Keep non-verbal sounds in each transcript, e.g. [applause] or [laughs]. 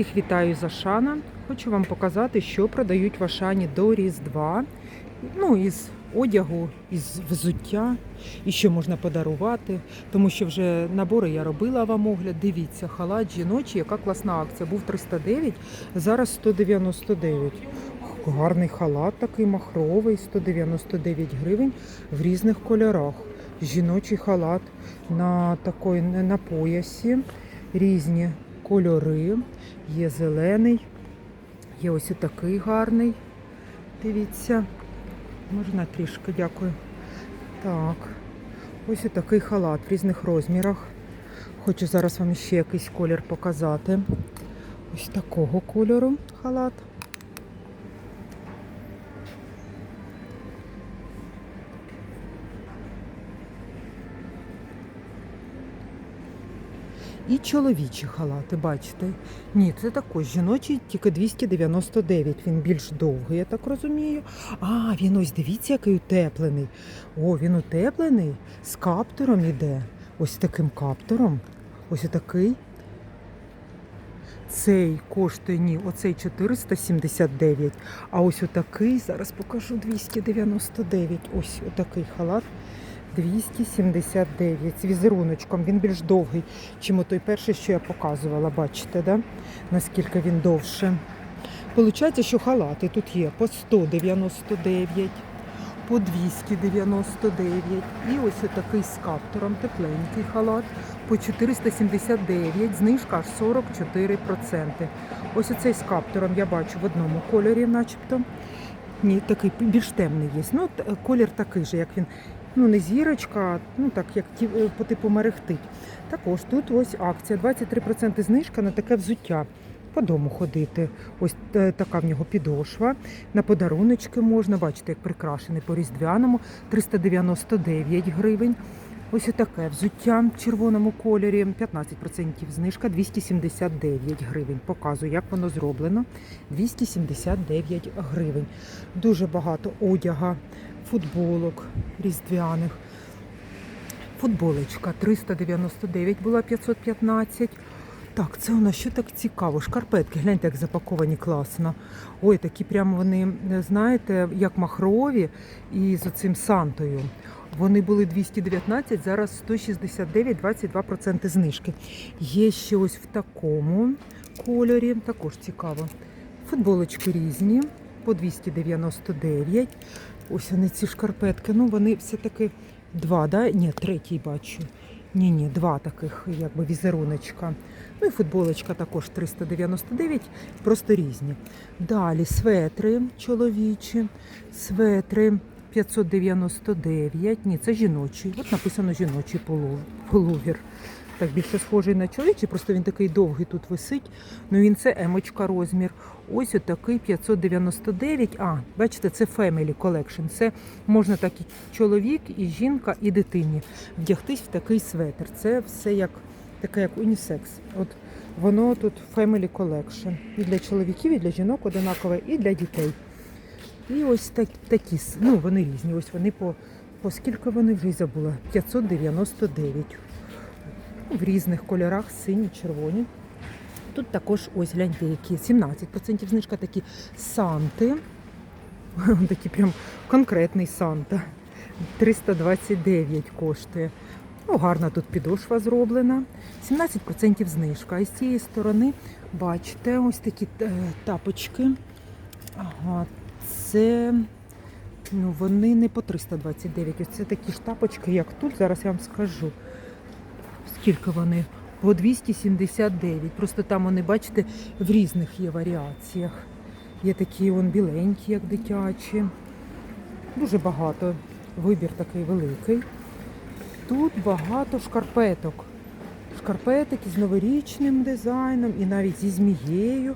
Всіх вітаю з Ашана. Хочу вам показати, що продають в Ашані до Різдва. Ну, із одягу, із взуття, і що можна подарувати. Тому що вже набори я робила вам огляд. Дивіться, халат жіночий, яка класна акція. Був 309, зараз 199. Гарний халат такий махровий, 199 гривень в різних кольорах. Жіночий халат на такої на поясі, різні кольори. Є зелений, є ось такий гарний. Дивіться, можна трішки, дякую. Так, ось такий халат в різних розмірах. Хочу зараз вам ще якийсь колір показати. Ось такого кольору халат. І чоловічі халати, бачите? Ні, це також жіночий, тільки 299. Він більш довгий, я так розумію. А, він ось дивіться, який утеплений. О, він утеплений з каптуром іде. Ось таким каптуром. Ось такий. Цей коштує ні, оцей 479. А ось отакий, зараз покажу 299. Ось отакий халат. 279 з візеруночком. Він більш довгий, чим той перший, що я показувала. Бачите, да? наскільки він довше. Получається, що халати тут є по 199, по 299. І ось такий з каптуром, тепленький халат по 479, знижка аж 44%. Ось оцей з каптуром я бачу в одному кольорі, начебто. Ні, такий більш темний є. Ну, колір такий же, як він ну не зірочка, ну так як е, по типу мерехтить. Також тут ось акція, 23% знижка на таке взуття. По дому ходити. Ось е, така в нього підошва. На подаруночки можна, бачите, як прикрашений по різдвяному 399 гривень. Ось таке взуття в червоному кольорі, 15% знижка, 279 гривень. Показую, як воно зроблено. 279 гривень. Дуже багато одяга, футболок різдвяних. Футболочка 399 була 515. Так, це у нас що так цікаво. Шкарпетки, гляньте, як запаковані класно. Ой, такі прямо вони, знаєте, як махрові і з оцим сантою. Вони були 219, зараз 169, 22% знижки. Є ще ось в такому кольорі, також цікаво. Футболочки різні, по 299. Ось вони ці шкарпетки. Ну, вони все-таки два, да? Ні, третій бачу. Ні, ні, два таких, якби візеруночка. Ну і футболочка також 399, просто різні. Далі светри чоловічі, светри 599. Ні, це жіночий. От написано жіночий полу- полувір. Так більше схожий на чоловічий, просто він такий довгий тут висить. Ну він це емочка розмір. Ось отакий 599. А, бачите, це Family Collection. Це можна так і чоловік, і жінка, і дитині вдягтись в такий светр. Це все як таке, як унісекс. От воно тут Family Collection. І для чоловіків, і для жінок одинакове, і для дітей. І ось так, такі, ну вони різні. Ось вони по, по скільки вони вже й забула? 599. В різних кольорах, сині, червоні. Тут також ось гляньте, які 17% знижка, такі санти. [laughs] Такі прям конкретний санта. 329 коштує. Ну, гарна тут підошва зроблена. 17% знижка. А з цієї сторони, бачите, ось такі е, тапочки. Ага, це ну, вони не по 329. Ось це такі ж тапочки, як тут. Зараз я вам скажу. Скільки вони? По 279. Просто там вони, бачите, в різних є варіаціях. Є такі вон біленькі, як дитячі. Дуже багато. Вибір такий великий. Тут багато шкарпеток. Шкарпетики з новорічним дизайном і навіть зі змією.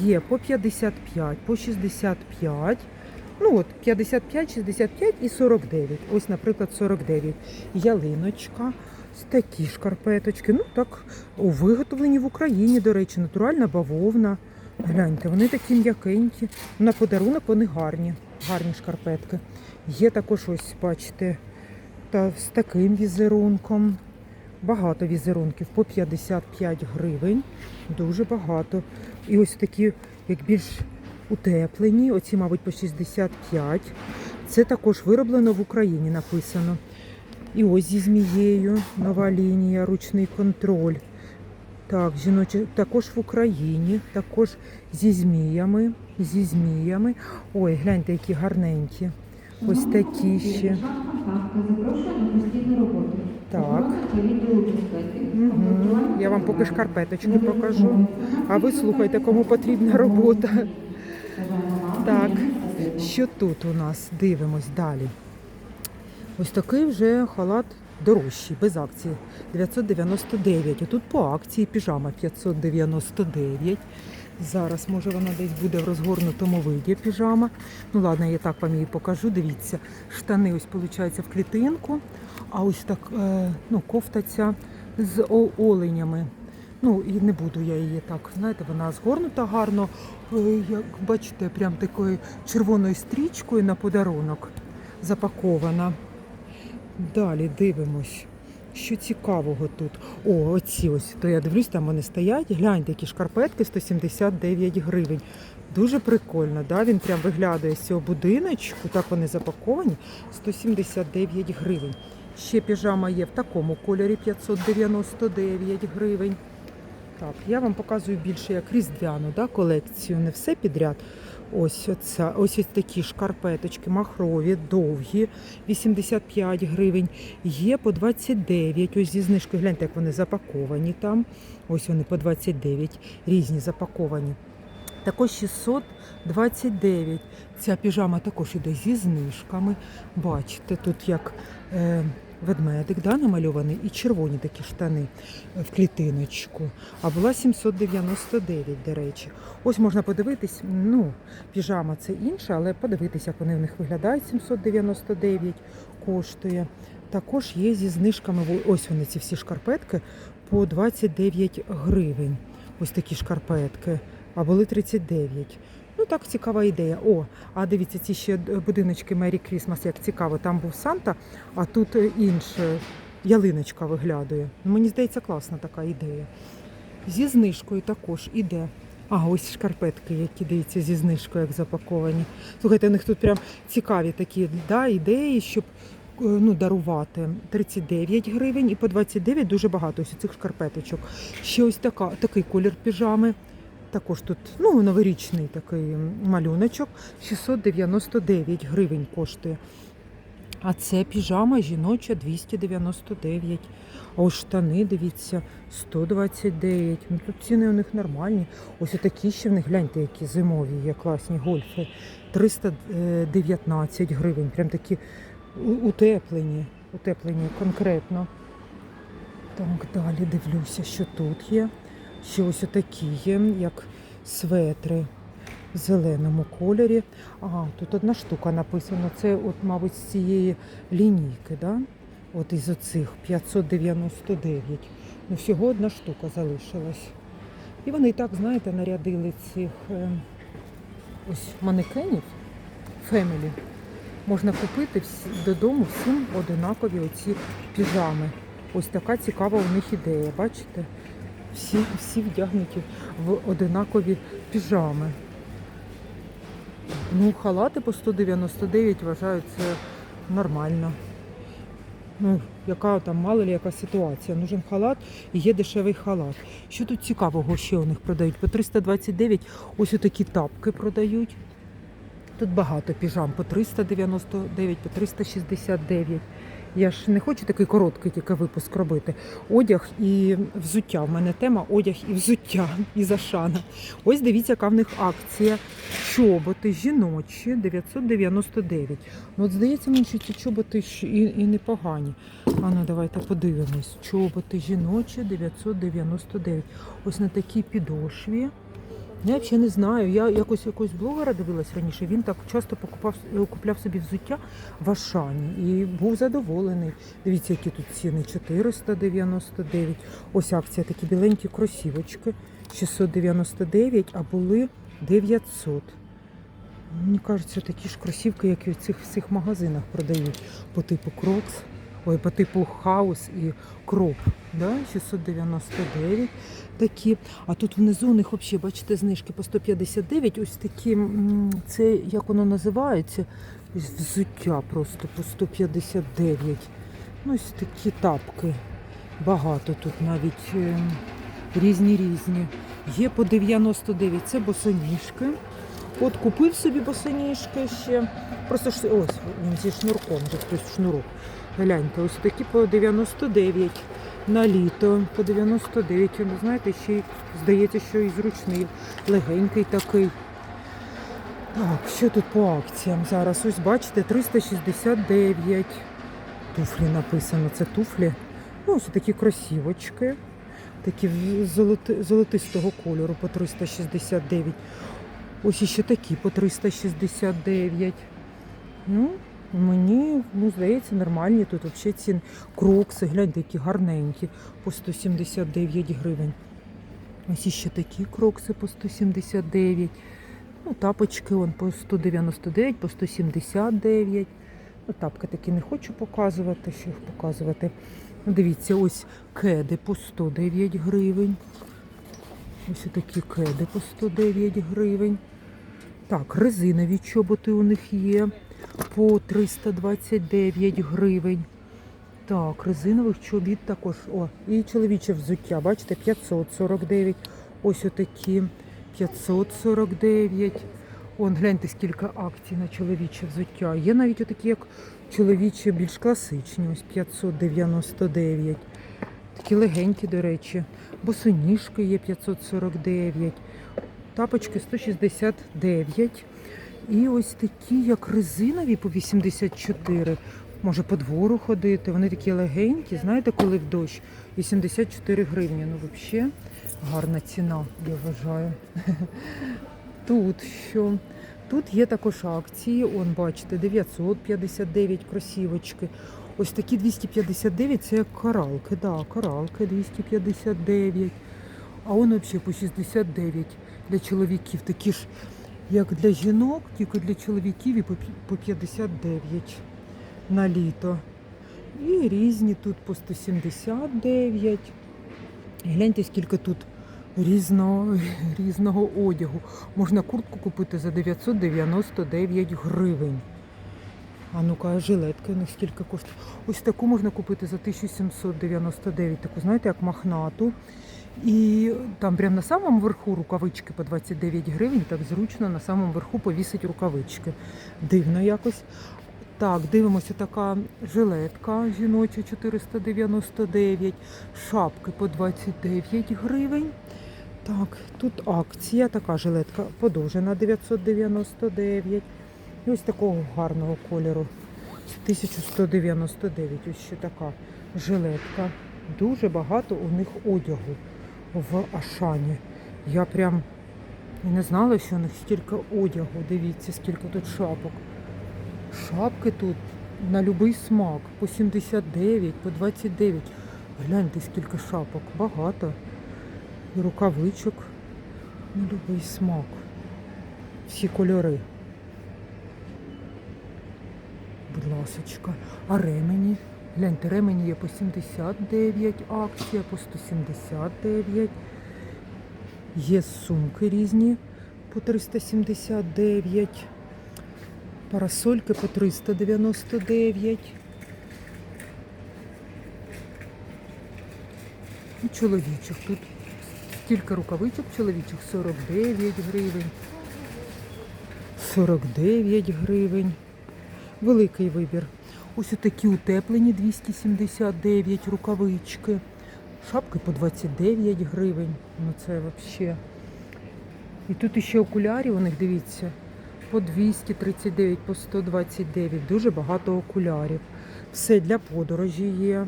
Є по 55, по 65. Ну от 55, 65 і 49. Ось, наприклад, 49. Ялиночка. Такі шкарпеточки. Ну так, виготовлені в Україні, до речі, натуральна бавовна. Гляньте, вони такі м'якенькі. На подарунок вони гарні, гарні шкарпетки. Є також ось, бачите, та з таким візерунком. Багато візерунків по 55 гривень. Дуже багато. І ось такі, як більш утеплені, оці, мабуть, по 65. Це також вироблено в Україні, написано. І ось зі змією нова лінія, ручний контроль. Так, жіночі також в Україні, також зі зміями, зі зміями. Ой, гляньте, які гарненькі. Ось такі ще. Так. Угу. Я вам поки шкарпеточки покажу. А ви слухайте, кому потрібна робота. Так, що тут у нас? Дивимось далі. Ось такий вже халат дорожчий, без акції. 999. А тут по акції піжама 599. Зараз, може, вона десь буде в розгорнутому виді піжама. Ну ладно, я так вам її покажу. Дивіться, штани ось виходить в клітинку, а ось так е, ну, кофта ця з оленями. Ну і не буду я її так. Знаєте, вона згорнута гарно. е, Як бачите, прям такою червоною стрічкою на подарунок запакована. Далі дивимось. Що цікавого тут? О, оці ось, то я дивлюсь, там вони стоять. Гляньте, які шкарпетки 179 гривень. Дуже прикольно, да? він прям виглядає з цього будиночку, так вони запаковані, 179 гривень. Ще піжама є в такому кольорі 599 гривень. Так, я вам показую більше як різдвяну да, колекцію, не все підряд. Ось оця, ось ось такі шкарпеточки, махрові, довгі, 85 гривень. Є по 29. Ось зі знижкою. Гляньте, як вони запаковані там. Ось вони по 29, різні запаковані. Також 629. Ця піжама також іде зі знижками. Бачите, тут як е, ведмедик да, намальований і червоні такі штани е, в клітиночку. А була 799, до речі. Ось можна подивитись, ну, піжама це інше, але подивитись, як вони в них виглядають. 799 коштує. Також є зі знижками, ось вони ці всі шкарпетки по 29 гривень. Ось такі шкарпетки, а були 39. Так цікава ідея. О, а дивіться, ці ще будиночки Мері Крісмас, як цікаво. Там був Санта, а тут е, інше ялиночка виглядає. Ну, Мені здається, класна така ідея. Зі знижкою також іде. А, ось шкарпетки, які дивіться, зі знижкою, як запаковані. Слухайте, у них тут прям цікаві такі да, ідеї, щоб е, ну, дарувати 39 гривень і по 29 дуже багато ось цих шкарпеточок. Ще ось така, такий колір піжами. Також тут ну, новорічний такий малюночок. 699 гривень коштує. А це піжама жіноча 299. А ось штани, дивіться, 129. Ну тут ціни у них нормальні. Ось такі ще в них, гляньте, які зимові, є класні гольфи. 319 гривень. Прям такі утеплені, утеплені конкретно. Так, далі дивлюся, що тут є. Ще ось такі є, як светри в зеленому кольорі. А, тут одна штука написана. Це, от, мабуть, з цієї лінійки, да? От із оцих 599. Ну, всього одна штука залишилась. І вони і так, знаєте, нарядили цих е, ось манекенів Family. Можна купити додому всім одинакові оці піжами. Ось така цікава у них ідея, бачите? Всі, всі вдягнуті в одинакові піжами. Ну, халати по 199 вважаю, це нормально. Ну, яка там, мало ли яка ситуація. Нужен халат і є дешевий халат. Що тут цікавого ще у них продають? По 329 ось отакі тапки продають. Тут багато піжам по 399, по 369. Я ж не хочу такий короткий тільки випуск робити. Одяг і взуття. В мене тема одяг і взуття і зашана. Ось дивіться, яка в них акція. Чоботи жіночі 999. Ну, от здається, мені що ці чоботи і, і непогані. А ну давайте подивимось. Чоботи жіночі 999. Ось на такій підошві. Я взагалі не знаю. Я якось якогось блогера дивилась раніше. Він так часто покупав купляв собі взуття в Ашані і був задоволений. Дивіться, які тут ціни 499. Ось акція такі біленькі кросівочки 699, а були 900. Мені кажеться, такі ж кросівки, як і в цих всіх магазинах продають по типу Крокс. Ой, по типу хаус і кроп. Да? 699 такі. А тут внизу у них взагалі, бачите, знижки по 159. Ось такі, це як воно називається? Ось взуття просто по 159. Ну, ось такі тапки. Багато тут навіть е, різні різні. Є по 99. Це босоніжки. От купив собі босоніжки ще. Просто ось він зі шнурком, вже хтось шнурок. Гляньте, ось такі по 99 на літо. По 99. Ви знаєте, ще й здається, що і зручний, легенький такий. Так, що тут по акціям зараз? Ось бачите, 369. Туфлі написано, це туфлі. Ну, ось такі кросівочки. Такі золоти, золотистого кольору по 369. Ось іще такі по 369. Ну, мені ну, здається, нормальні тут взагалі ціни. Крокси, гляньте, які гарненькі, по 179 гривень. Ось іще такі крокси по 179. Ну, тапочки он по 199, по 179. Ну, тапки такі не хочу показувати, що їх показувати. Ну, Дивіться, ось кеди по 109 гривень. Ось такі кеди по 109 гривень. Так, резинові чоботи у них є по 329 гривень. Так, резинових чобіт також. О, і чоловіче взуття, бачите, 549. Ось отакі 549. Он, гляньте, скільки акцій на чоловіче взуття. Є навіть отакі, як чоловічі, більш класичні, ось 599. Такі легенькі, до речі. Босоніжки є 549. Тапочки 169. І ось такі, як резинові по 84. Може по двору ходити. Вони такі легенькі, знаєте, коли в дощ. 84 гривні. Ну, взагалі, гарна ціна, я вважаю. [laughs] Тут що? Тут є також акції. Он, бачите, 959 кросівочки. Ось такі 259 це як коралки. Да, коралки 259. А он взагалі по 69 для чоловіків. Такі ж, як для жінок, тільки для чоловіків і по 59 на літо. І різні тут по 179. Гляньте, скільки тут різного, [laughs] різного одягу. Можна куртку купити за 999 гривень. А ну-ка, жилетки у скільки коштує? Ось таку можна купити за 1799, таку, знаєте, як махнату. І там прямо на самому верху рукавички по 29 гривень, так зручно на самому верху повісить рукавички. Дивно якось. Так, дивимося, така жилетка жіноча 499, шапки по 29 гривень. Так, тут акція, така жилетка подовжена 999. І ось такого гарного кольору. 1199. Ось ще така жилетка. Дуже багато у них одягу в Ашані. Я прям і не знала, що у них стільки одягу. Дивіться, скільки тут шапок. Шапки тут на будь-який смак. По 79, по 29. Гляньте, скільки шапок. Багато. І рукавичок на будь-який смак. Всі кольори. Будь ласочка. А ремені? Гляньте, ремені є по 79 акція, по 179. Є сумки різні по 379. Парасольки по 399. І чоловічих тут. Стільки рукавичок чоловічих 49 гривень. 49 гривень. Великий вибір. Ось такі утеплені 279 рукавички. Шапки по 29 гривень. Ну це взагалі. І тут ще окулярів у них, дивіться, по 239, по 129. Дуже багато окулярів. Все для подорожі є.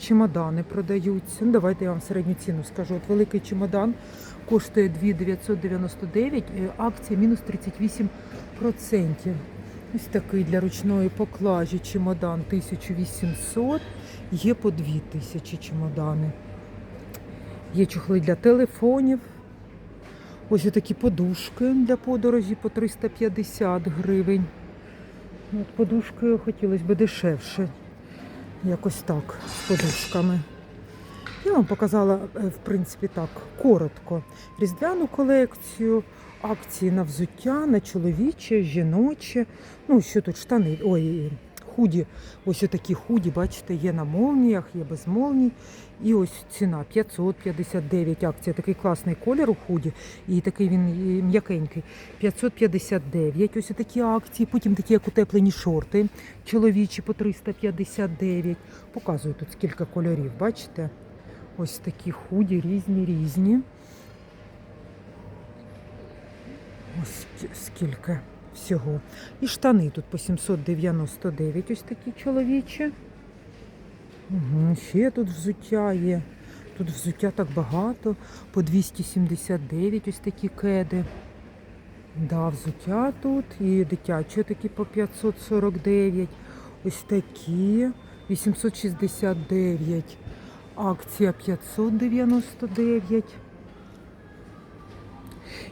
Чемодани продаються. Ну, давайте я вам середню ціну скажу. От великий чемодан коштує 2999, е, акція мінус 38%. Ось такий для ручної поклажі чемодан 1800, є по 2000 чемодани. Є чохли для телефонів. Ось такі подушки для подорожі по 350 гривень. От подушки хотілося б дешевше. Якось так, з подушками. Я вам показала, е, в принципі, так, коротко. Різдвяну колекцію, акції на взуття, на чоловіче, жіноче. Ну, що тут штани, ой, худі. Ось такі худі, бачите, є на молніях, є без молній. І ось ціна 559 акція. Такий класний колір у худі. І такий він м'якенький. 559. Ось такі акції. Потім такі як утеплені шорти. Чоловічі по 359. Показую тут скільки кольорів, бачите? Ось такі худі, різні, різні. Ось скільки всього. І штани тут по 799, ось такі чоловічі. Угу, ще тут взуття є. Тут взуття так багато, по 279 ось такі кеди. Да, взуття тут і дитячі такі по 549. Ось такі 869. Акція 599.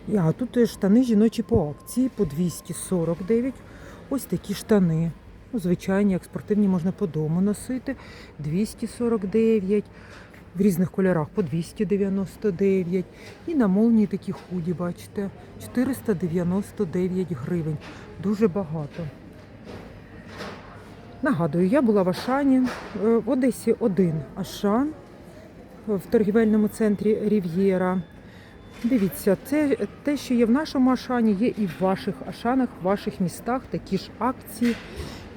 І, А тут е, штани жіночі по акції по 249. Ось такі штани. Ну, звичайні, як спортивні можна по дому носити. 249. В різних кольорах по 299. І на молнії такі худі, бачите, 499 гривень. Дуже багато. Нагадую, я була в Ашані. Е, В Одесі один Ашан в торгівельному центрі Рів'єра. Дивіться, це те, що є в нашому Ашані, є і в ваших Ашанах, в ваших містах такі ж акції.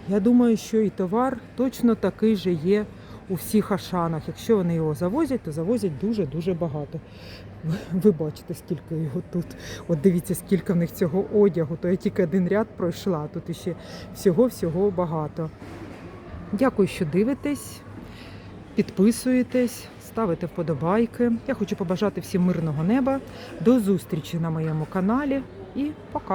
Я думаю, що і товар точно такий же є у всіх Ашанах. Якщо вони його завозять, то завозять дуже-дуже багато. Ви- бачите, скільки його тут. От дивіться, скільки в них цього одягу. То я тільки один ряд пройшла, тут іще всього-всього багато. Дякую, що дивитесь, підписуєтесь, ставите вподобайки. Я хочу побажати всім мирного неба. До зустрічі на моєму каналі і пока!